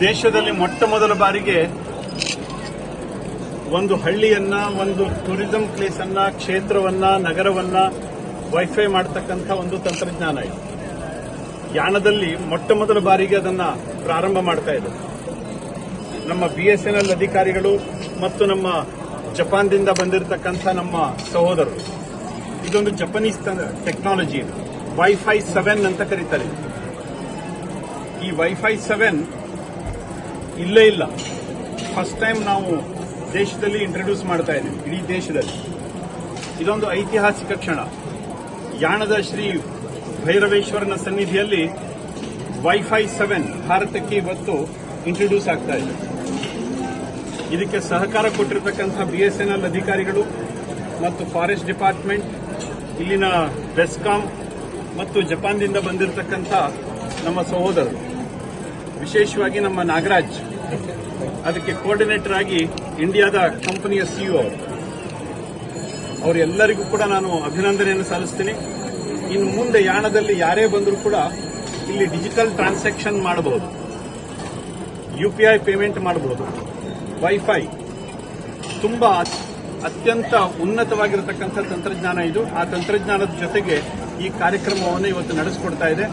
ದೇಶದಲ್ಲಿ ಮೊಟ್ಟ ಮೊದಲ ಬಾರಿಗೆ ಒಂದು ಹಳ್ಳಿಯನ್ನ, ಒಂದು ಟೂರಿಸಂ ಪ್ಲೇಸ್ ಅನ್ನ, ಕ್ಷೇತ್ರವನ್ನ, ನಗರವನ್ನ ವೈಫೈ ಮಾಡತಕ್ಕಂಥ ಒಂದು ತಂತ್ರಜ್ಞಾನ ಇದು. ಯಾಣದಲ್ಲಿ ಮೊಟ್ಟ ಮೊದಲ ಬಾರಿಗೆ ಅದನ್ನ ಪ್ರಾರಂಭ ಮಾಡ್ತಾ ಇದೆ ನಮ್ಮ ಬಿಎಸ್ಎನ್ಎಲ್ ಎಸ್ ಎನ್ ಎಲ್ ಅಧಿಕಾರಿಗಳು ಮತ್ತು ನಮ್ಮ ಜಪಾನ್ದಿಂದ ಬಂದಿರತಕ್ಕಂಥ ನಮ್ಮ ಸಹೋದರರು. ಇದೊಂದು ಜಪನೀಸ್ ಟೆಕ್ನಾಲಜಿ ಇದು. ವೈಫೈ ಸೆವೆನ್ ಅಂತ ಕರೀತಾರೆ. ಈ ವೈಫೈ ಸೆವೆನ್ ಇಲ್ಲೇ ಇಲ್ಲ. ಫಸ್ಟ್ ಟೈಮ್ ನಾವು ದೇಶದಲ್ಲಿ ಇಂಟ್ರೊಡ್ಯೂಸ್ ಮಾಡ್ತಾ ಇದ್ದೀವಿ, ಇಡೀ ದೇಶದಲ್ಲಿ. ಇದೊಂದು ಐತಿಹಾಸಿಕ ಕ್ಷಣ. ಯಾಣದ ಶ್ರೀ ಭೈರವೇಶ್ವರನ ಸನ್ನಿಧಿಯಲ್ಲಿ ವೈಫೈ ಸೆವೆನ್ ಭಾರತಕ್ಕೆ ಇವತ್ತು ಇಂಟ್ರೊಡ್ಯೂಸ್ ಆಗ್ತಾ ಇದೆ. ಇದಕ್ಕೆ ಸಹಕಾರ ಕೊಟ್ಟಿರತಕ್ಕಂಥ ಬಿಎಸ್ಎನ್ಎಲ್ ಅಧಿಕಾರಿಗಳು ಮತ್ತು ಫಾರೆಸ್ಟ್ ಡಿಪಾರ್ಟ್ಮೆಂಟ್ ಇಲ್ಲಿನ ಬೆಸ್ಕಾಂ ಮತ್ತು ಜಪಾನ್ದಿಂದ ಬಂದಿರತಕ್ಕಂಥ ನಮ್ಮ ಸಹೋದರರು. ವಿಶೇಷವಾಗಿ ನಮ್ಮ ನಾಗರಾಜ್. ಅದಕ್ಕೆ ಕೋಆರ್ಡಿನೇಟರ್ ಆಗಿ ಇಂಡಿಯಾದ ಕಂಪನಿಯ ಸಿಇಒ ಅವರು. ಅವರೆಲ್ಲರಿಗೂ ಕೂಡ ನಾನು ಅಭಿನಂದನೆಯನ್ನು ಸಲ್ಲಿಸ್ತೀನಿ. ಇನ್ನು ಮುಂದೆ ಯಾಣದಲ್ಲಿ ಯಾರೇ ಬಂದರೂ ಕೂಡ ಇಲ್ಲಿ ಡಿಜಿಟಲ್ ಟ್ರಾನ್ಸಾಕ್ಷನ್ ಮಾಡಬಹುದು. ಯುಪಿಐ ಪೇಮೆಂಟ್ ಮಾಡಬಹುದು. ವೈಫೈ ತುಂಬಾ ಅತ್ಯಂತ ಉನ್ನತವಾಗಿರತಕ್ಕಂಥ ತಂತ್ರಜ್ಞಾನ ಇದು. ಆ ತಂತ್ರಜ್ಞಾನದ ಜೊತೆಗೆ ಈ ಕಾರ್ಯಕ್ರಮವನ್ನು ಇವತ್ತು ನಡೆಸಿಕೊಡ್ತಾ ಇದೆ.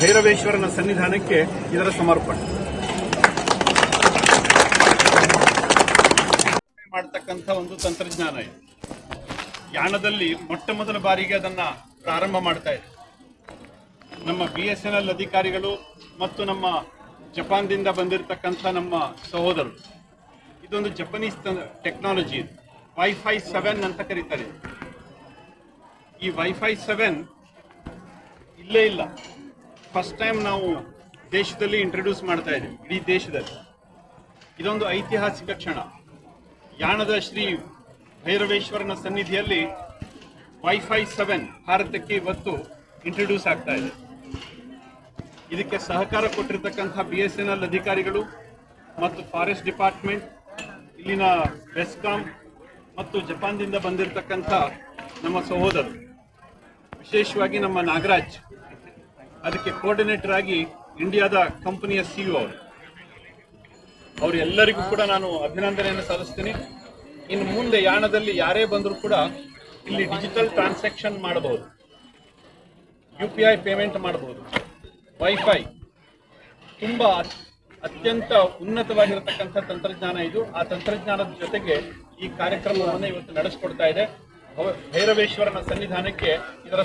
ಭೈರವೇಶ್ವರನ ಸನ್ನಿಧಾನಕ್ಕೆ ಇದರ ಸಮರ್ಪಣೆ. ಮಾಡತಕ್ಕಂಥ ಒಂದು ತಂತ್ರಜ್ಞಾನ ಇದು. ಯಾಣದಲ್ಲಿ ಮೊಟ್ಟ ಮೊದಲ ಬಾರಿಗೆ ಅದನ್ನ ಪ್ರಾರಂಭ ಮಾಡ್ತಾ ಇದೆ. ನಮ್ಮ ಬಿ ಎಸ್ ಎನ್ ಎಲ್ ಅಧಿಕಾರಿಗಳು ಮತ್ತು ನಮ್ಮ ಜಪಾನ್ದಿಂದ ಬಂದಿರತಕ್ಕಂಥ ನಮ್ಮ ಸಹೋದರರು. ಇದೊಂದು ಜಪನೀಸ್ ಟೆಕ್ನಾಲಜಿ ಇದು. ವೈಫೈ ಸೆವೆನ್ ಅಂತ ಕರೀತಾರೆ. ಈ ವೈಫೈ ಸೆವೆನ್ ಇಲ್ಲೇ ಇಲ್ಲ. ಫಸ್ಟ್ ಟೈಮ್ ನಾವು ದೇಶದಲ್ಲಿ ಇಂಟ್ರೊಡ್ಯೂಸ್ ಮಾಡ್ತಾ ಇದ್ದೀವಿ ಇಡೀ ದೇಶದಲ್ಲಿ. ಇದೊಂದು ಐತಿಹಾಸಿಕ ಕ್ಷಣ. ಯಾಣದ ಶ್ರೀ ಭೈರವೇಶ್ವರನ ಸನ್ನಿಧಿಯಲ್ಲಿ ವೈಫೈ ಸೆವೆನ್ ಭಾರತಕ್ಕೆ ಇವತ್ತು ಇಂಟ್ರೊಡ್ಯೂಸ್ ಆಗ್ತಾ ಇದೆ. ಇದಕ್ಕೆ ಸಹಕಾರ ಕೊಟ್ಟಿರತಕ್ಕಂಥ ಬಿಎಸ್ಎನ್ಎಲ್ ಅಧಿಕಾರಿಗಳು ಮತ್ತು ಫಾರೆಸ್ಟ್ ಡಿಪಾರ್ಟ್ಮೆಂಟ್ ಇಲ್ಲಿನ ಬೆಸ್ಕಾಂ ಮತ್ತು ಜಪಾನ್ದಿಂದ ಬಂದಿರತಕ್ಕಂಥ ನಮ್ಮ ಸಹೋದರರು, ವಿಶೇಷವಾಗಿ ನಮ್ಮ ನಾಗರಾಜ್, ಅದಕ್ಕೆ ಕೋಆರ್ಡಿನೇಟರ್ ಆಗಿ ಇಂಡಿಯಾದ ಕಂಪನಿಯ ಸಿಇಒ ಅವರು. ಅವರೆಲ್ಲರಿಗೂ ಕೂಡ ನಾನು ಅಭಿನಂದನೆಯನ್ನು ಸಲ್ಲಿಸ್ತೀನಿ. ಇನ್ನು ಮುಂದೆ ಯಾಣದಲ್ಲಿ ಯಾರೇ ಬಂದರೂ ಕೂಡ ಇಲ್ಲಿ ಡಿಜಿಟಲ್ ಟ್ರಾನ್ಸಾಕ್ಷನ್ ಮಾಡಬಹುದು. ಐ ಪೇಮೆಂಟ್ ಮಾಡಬಹುದು. ವೈಫೈ ತುಂಬ ಅತ್ಯಂತ ಉನ್ನತವಾಗಿರತಕ್ಕಂಥ ತಂತ್ರಜ್ಞಾನ ಇದು. ಆ ತಂತ್ರಜ್ಞಾನದ ಜೊತೆಗೆ ಈ ಕಾರ್ಯಕ್ರಮವನ್ನು ಇವತ್ತು ನಡೆಸಿಕೊಡ್ತಾ ಇದೆ. ಭೈರವೇಶ್ವರನ ಸನ್ನಿಧಾನಕ್ಕೆ ಇದರ